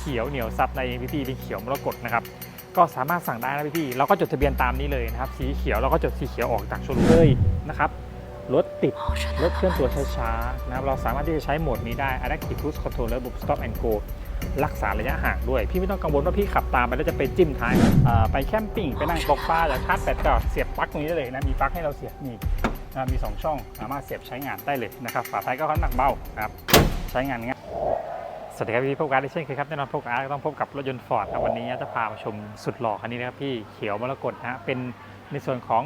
เขียวเหนียวซับในพี่พีเป็นเขียวมรกตนะครับก็สามารถสั่งได้นะพี่พีเราก็จดทะเบียนตามนี้เลยนะครับสีเขียวเราก็จดสีเขียวออกจากโชว์รูมเลยนะครับรถติดรถเคลื่อนตัวช้าๆนะครับเราสามารถที่จะใช้โหมดนี้ได้ Adaptive Cruise Control และระบบ Stop and Go รักษาระยะห่างด้วย พี่ไม่ต้องกังวลว่าพี่ขับตามไปแล้วจะไปจิ้มท้ายไปแคมปิ้งไปนั่งตกปลาจะชาร์จแบตก็เสียบปลั๊กตรงนี้ได้เลยนะมีปลั๊กให้เราเสียบนี่นะมี 2 ช่องสามารถเสียบใช้งานได้เลยนะครับฝาท้ายก็ค่อนข้างหนักเบานะครับใช้งานง่าย สวัสดีครับพี่พบกันได้เช่นเคยครับแน่นอนพบกันก็ต้องพบกับรถยนต์ฟอร์ดครับวันนี้จะพามาชมสุดหล่อคันนี้นะครับพี่เขียวมรกตนะฮะเป็นในส่วนของ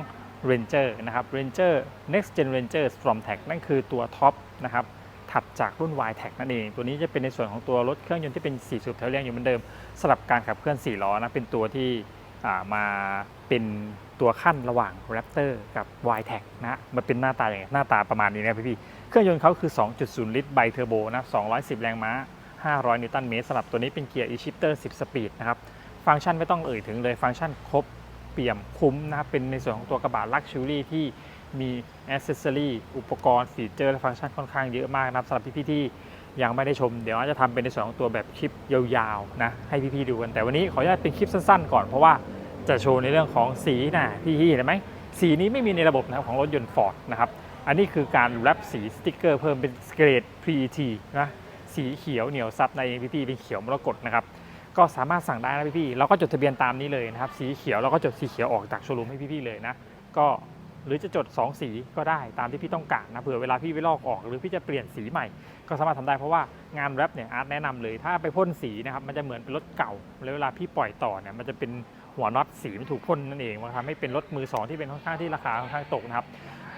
Ranger นะครับ Ranger Next Gen Ranger From Tech นั่นคือตัวท็อปนะครับถัดจากรุ่น Y Tech นั่นเอง ตัวนี้จะเป็นในส่วนของตัวรถเครื่องยนต์ที่เป็น 4 สูบแถวเรียงอยู่เหมือนเดิมสลับการขับเคลื่อน 4 ล้อนะเป็นตัวที่มาเป็นตัวขั้นระหว่าง Raptor กับ Y Tech นะฮะมันเป็นหน้าตาอย่างไรหน้าตาประมาณนี้นะพี่ๆเครื่องยนต์เขาคือ 2.0 ลิตรไบเทอร์โบนะ210 แรงม้า 500 นิวตันเมตรสำหรับตัวนี้เป็นเกียร์ e-shifter 10 สปีดนะครับ ฟังก์ชันไม่ต้องเอ่ยถึงเลย ฟังก์ชันครบเปี่ยมคุ้มนะครับ เป็นในส่วนของตัวกระบะลักชัวรี่ที่มีอ c เซสซอรีอุปกรณ์ฟีเจอร์และฟังก์ชันค่อนข้างเยอะมากนะครับสำหรับพี่ๆที่ยังไม่ได้ชม เดี๋ยวอาจจะทำเป็นในส่วนของตัวแบบคลิปยาวๆนะให้พี่ๆดูกัน แต่วันนี้ขออนุญาตเป็นคลิปสั้นๆ ก่อนเพราะว่าจะโชว์ในเรื่องของสีนะพี่ๆเห็นไหมสีนี้ไม่มีในระบบนะครับของรถยนต์ Ford นะครับอันนี้คือการแรปสีสติ๊กเกอร์เพิ่มเป็นเกรด PET นะ สีเขียวเหนียวซับในพี่พี่เป็นเขียวมรกตนะครับก็สามารถสั่งได้นะพี่พี่เราก็จดทะเบียนตามนี้เลยนะครับ สีเขียวเราก็จดสีเขียวออกจากโชว์รูมให้พี่พี่เลยนะ ก็หรือจะจด 2 สีก็ได้ตามที่พี่ต้องการนะเผื่อเวลาพี่ไปลอกออกหรือพี่จะเปลี่ยนสีใหม่ ก็สามารถทำได้เพราะว่างานแรปเนี่ยอาร์ตแนะนำเลย ถ้าไปพ่นสีนะครับมันจะเหมือนเป็นรถเก่าแล้วเวลาพี่ปล่อยต่อเนี่ยมันจะเป็นหัวน็อตสีไม่ถูกพ่นนั่นเองมันทำให้เป็นรถมือสองที่เป็นค่อนข้างที่ราคาค่อนข้างตกนะครับ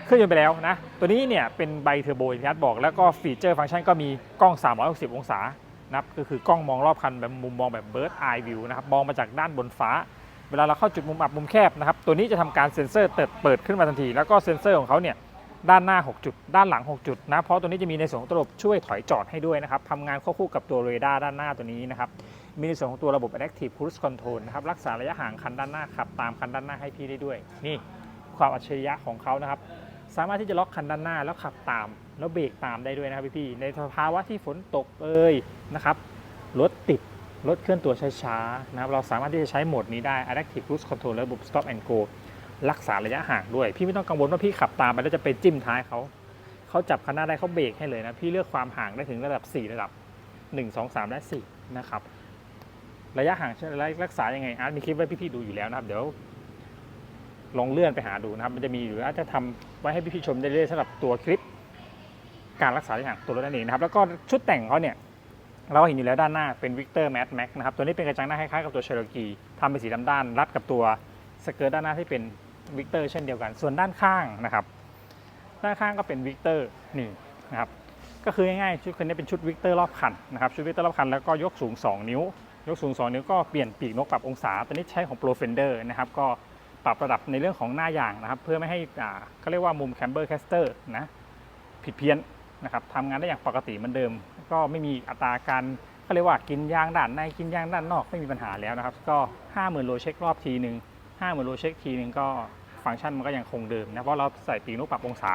เครื่องยนต์ไปแล้วนะ ตัวนี้เนี่ยเป็นไบเทอร์โบที่นัดบอกแล้วก็ฟีเจอร์ฟังก์ชันก็มีกล้อง 360 องศานะครับก็คือกล้องมองรอบคันแบบมุมมองแบบ Bird Eye View นะครับมองมาจากด้านบนฟ้า เวลาเราเข้าจุดมุมอับมุมแคบนะครับตัวนี้จะทำการเซ็นเซอร์เติดเปิดขึ้นมาทันที แล้วก็เซ็นเซอร์ของเขาเนี่ยด้านหน้า 6 จุด ด้านหลัง 6 จุดนะเพราะตัวนี้จะมีในส่วนของระบบช่วยถอยจอดให้ด้วยนะครับทำงานควบคู่กับตัวเรดาร์ด้านหน้าตัวนี้นะครับมีในส่วนของตัวระบบ Adaptive Cruise Control นะครับรักษาระยะห่างคันด้านหน้าขับตามคันด้านหน้าให้พี่ได้ด้วย นี่ความอัจฉริยะของเขานะครับ สามารถที่จะล็อกคันด้านหน้าแล้วขับตาม แล้วเบรกตามได้ด้วยนะครับพี่ๆในสภาวะที่ฝนตกเอ่ยนะครับรถติดรถเคลื่อนตัวช้าๆนะครับเราสามารถที่จะใช้โหมดนี้ได้ Adaptive Cruise Control และระบบ Stop and Go รักษาระยะห่างด้วย พี่ไม่ต้องกังวลว่าพี่ขับตามไปแล้วจะไปจิ้มท้ายเขาเขาจับคันหน้าได้เขาเบรกให้เลยนะ พี่เลือกความห่างได้ถึงระดับ 4 ระดับ 1 2 3 และ 4 นะครับ ระยะห่างรักษายังไงอาร์ตมีคลิปไว้พี่ๆดูอยู่แล้วนะครับ เดี๋ยว ลองเลื่อนไปหาดูนะครับ มันจะมีหรืออาจจะทำไว้ให้พี่ๆชมได้เรื่อยๆสำหรับตัวคลิป การรักษาระยะห่างตัวรถนั่นเองนะครับ แล้วก็ชุดแต่งเขาเนี่ยเราเห็นอยู่แล้วด้านหน้าเป็น Victor Mad Max นะครับ ตัวนี้เป็นกระจังหน้าคล้ายๆกับตัว Cherokee ทำเป็นสีดำด้าน รัดกับตัวสเกิร์ตด้านหน้าที่เป็น Victor เช่นเดียวกัน ส่วนด้านข้างนะครับ ด้านข้างก็เป็น Victor นี่นะครับ ก็คือง่ายๆชุดคันนี้เป็นชุด Victor รอบคันนะครับ ชุด Victor รอบคันแล้วก็ยกสูง 2 นิ้ว ยกสูง 2 นิ้วก็เปลี่ยนปีกนกปรับองศา ตัวนี้ใช้ของ Pro Fender นะครับ ก็ ปรับระดับในเรื่องของหน้ายางนะครับ เพื่อไม่ให้เขาเรียกว่ามุม Camber Caster นะผิดเพี้ยนนะครับทำงานได้อย่างปกติเหมือนเดิม ก็ไม่มีอัตราการเขาเรียกว่ากินยางด้านในกินยางด้านนอกไม่มีปัญหาแล้วนะครับ ก็50,000โลเช็ครอบทีหนึ่ง50,000โลเช็คทีหนึ่งก็ฟังก์ชันมันก็ยังคงเดิมนะเพราะเราใส่ปีกนกปรับองศา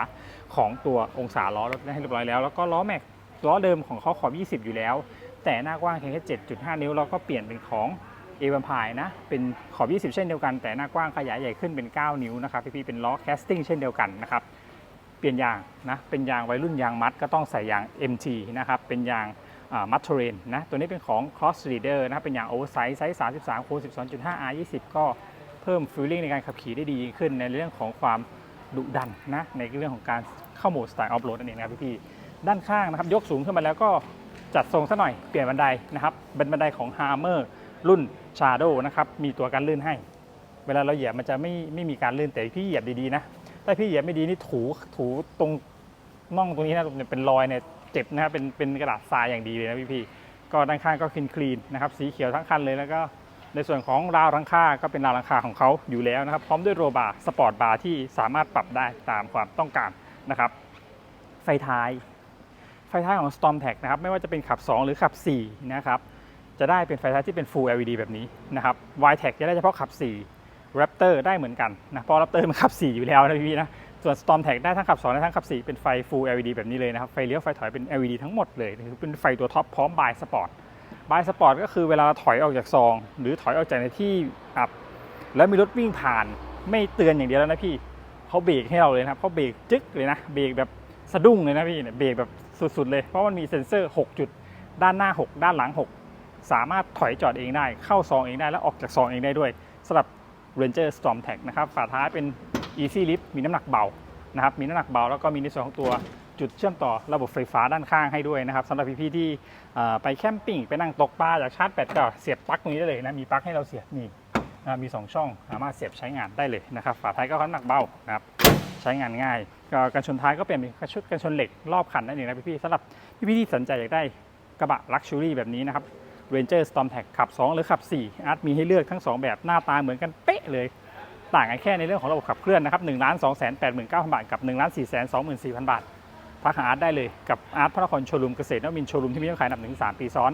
ของตัวองศาล้อรถให้เรียบร้อยแล้ว แล้วก็ล้อแม็กล้อเดิมของเขาขอบ 20 อยู่แล้ว แต่หน้ากว้างเพียงแค่7.5 นิ้วเราก็เปลี่ยนเป็นของ เอว m มพายนะ เป็นขอบ 20 เช่นเดียวกัน แต่หน้ากว้างขยายใหญ่ขึ้นเป็น 9 นิ้วนะครับพี่ๆเป็นล้อแคสติ้งเช่นเดียวกันนะครับเปลี่ยนยางนะเป็นยางวัยรุ่นยางมัดก็ต้องใส่ยาง MT นะครับเป็นยางมัดเทเรนนะตัวนี้เป็นของ Cross Leader นะครับเป็นยางโอเวอร์ไซส์ไซส์ 33คูณ12.5 R 20ก็เพิ่มฟิลลิ่งในการขับขี่ได้ดีขึ้นในเรื่องของความดุดันนะในเรื่องของการเข้าโหมดสไตล์ออฟโรดนั่นเองนะครับพี่ๆด้านข้างนะครับยกสูงขึ้นมาแล้วก็จัดทรงซะหน่อยเปลี่ยนบันไดนะครับเป็นบันไดของ Hammer รุ่น Shadow นะครับมีตัวกันลื่นให้ เวลาเราเหยียบมันจะไม่ไม่มีการลื่นแต่พี่เหยียบดีๆนะถ้าพี่เหยียบไม่ดีนี่ถูถูตรงน่องตรงนี้นะเป็นรอยเนี่ยเจ็บนะครับเป็นเป็นกระดาษทรายอย่างดีเลยนะพี่พี่ๆก็ด้านข้างก็คลีนคลีนนะครับสีเขียวทั้งคันเลยแล้วก็ในส่วนของราวรังคาก็เป็นราวรังคาของเขาอยู่แล้วนะครับ พร้อมด้วยโรบาร์สปอร์ตบาร์ที่สามารถปรับได้ตามความต้องการนะครับ ไฟท้าย ไฟท้ายของ Storm t a c นะครับไม่ว่าจะเป็นขับ 2 หรือขับ4นะครับ จะได้เป็นไฟท้ายที่เป็น Full LED แบบนี้นะครับ y t e c จะได้เฉพาะขับ 4 Raptor ได้เหมือนกันนะเพราะ Raptor มันขับ 4 อยู่แล้วนะพี่นะ ส่วน Storm t a c ได้ทั้งขับ 2 และทั้งขับ 4 เป็นไฟ Full LED แบบนี้เลยนะครับ ไฟเลี้ยวไฟถอยเป็น LED ทั้งหมดเลยคือเป็นไฟตัวท็อปพร้อมบายสปอร์ตบายสปอร์ตก็คือเวลาเราถอยออกจากซอง หรือถอยออกจากในที่อับ แล้วมีรถวิ่งผ่านไม่เตือนอย่างเดียวแล้วนะพี่เขาเบรกให้เราเลยนะครับเขาเบรกจึ๊กเลยนะเบรกแบบสะดุ้งเลยนะพี่เนี่ยเบรกแบบสุดๆเลยเพราะมันมีเซ็นเซอร์ 6 จุด ด้านหน้า 6 ด้านหลัง 6 สามารถถอยจอดเองได้ เข้าซองเองได้ และออกจากซองเองได้ด้วยสำหรับ Ranger Storm Tag นะครับฝาท้ายเป็น Easy Lift มีน้ำหนักเบานะครับมีน้ำหนักเบาแล้วก็มีในส่วนของตัวจุดเชื่อมต่อระบบไฟฟ้าด้านข้างให้ด้วยนะครับสำหรับพี่ๆที่เอ่ไปแคมปิ้งไปนั่งตกปลาอยากชาร์จแบตก็เสียบปลั๊กตรงนี้ได้เลยนะมีปลั๊กให้เราเสียบนี่นะมี 2 ช่องสามารถเสียบใช้งานได้เลยนะครับฝาท้ายก็น้ำหนักเบานะครับใช้งานง่ายกันชนท้ายก็เป็นกระชุดกันชนเหล็กรอบคันนั่นเองนะพี่ๆสำหรับพี่ๆที่สนใจอยากได้กระบะลักชัวรี่แบบนี้นะครับ Ranger Storm Tag ขับ 2 หรือขับ 4 อาร์ตมีให้เลือกทั้ง 2 แบบหน้าตาเหมือนกันเป๊ะเลย ต่างกันแค่ในเรื่องของระบบขับเคลื่อนนะครับ1 2 8 9 0 0 0 บาทกับ 1 4 2 4 0 0 0 บาททักหาอาร์ตได้เลยกับอาร์ตพระนครโชว์รูมเกษตรนวมินโชว์รูมที่มียอดขายนับหนึ่งสามปีซ้อน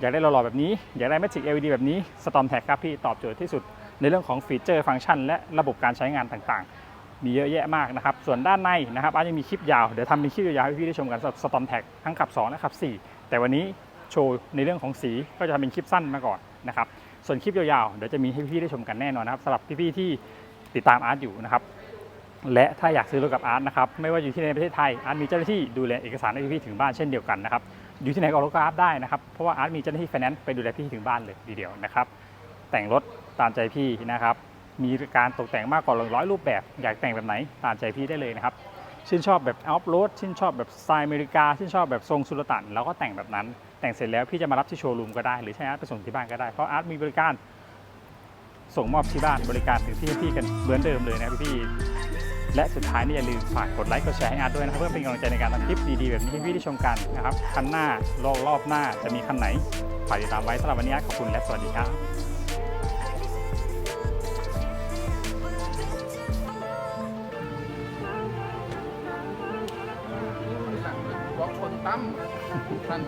อยากได้หล่อๆแบบนี้ อยากได้ Magic LED แบบนี้ Storm Tag ครับพี่ตอบโจทย์ที่สุดในเรื่องของฟีเจอร์ฟังก์ชัน และระบบการใช้งานต่างๆ มีเยอะแยะมากนะครับ ส่วนด้านในนะครับอาจจะมีคลิปยาว เดี๋ยวทำเป็นคลิปยาวให้พี่ได้ชมกันสำหรับ Storm Tag ทั้งขับ 2 และขับ 4 แต่วันนี้ โชว์ในเรื่องของสีก็จะทำเป็นคลิปสั้นมาก่อนนะครับ ส่วนคลิปยาวๆ เดี๋ยวจะมีให้พี่ได้ชมกันแน่นอนนะครับสำหรับพี่ๆที่ติดตามอาร์ตอยู่นะครับ และถ้าอยากซื้อรถกับอาร์ตนะครับ ไม่ว่าอยู่ที่ไหนในประเทศไทยอาร์ตมีเจ้าหน้าที่ดูแลเอกสารให้พี่ๆถึงบ้านเช่นเดียวกันนะครับ อยู่ที่ไหนก็รถกับอาร์ตได้นะครับ เพราะว่าอาร์ตมีเจ้าหน้าที่ไฟแนนซ์ไปดูแลพี่ถึงบ้านเลยทีเดียวนะครับ แต่งรถตามใจพี่นะครับ มีการตกแต่งมากกว่าร้อยรูปแบบ อยากแต่งแบบไหนตามใจพี่ได้เลยนะครับชื่นชอบแบบออฟโรดชื่นชอบแบบสไตล์อเมริกาชื่นชอบแบบทรงสุลต่านเราก็แต่งแบบนั้น แต่งเสร็จแล้วพี่จะมารับที่โชว์รูมก็ได้ หรือใช้อาร์ตไปส่งที่บ้านก็ได้ เพราะอาร์ตมีบริการส่งมอบที่บ้านบริการถึงที่พี่กันเหมือนเดิมเลยนะพี่ๆและสุดท้ายนี่อย่าลืมฝากกดไลค์กดแชร์ให้อาร์ตด้วยนะครับเพื่อเป็นกำลังใจในการทำคลิปดีๆแบบนี้ให้พี่ได้ชมกันนะครับคันหน้ารอบรอบหน้าจะมีคันไหนฝากติดตามไว้สำหรับวันนี้ขอบคุณและสวัสดีครับบล็อกชนตั้ม ท่าน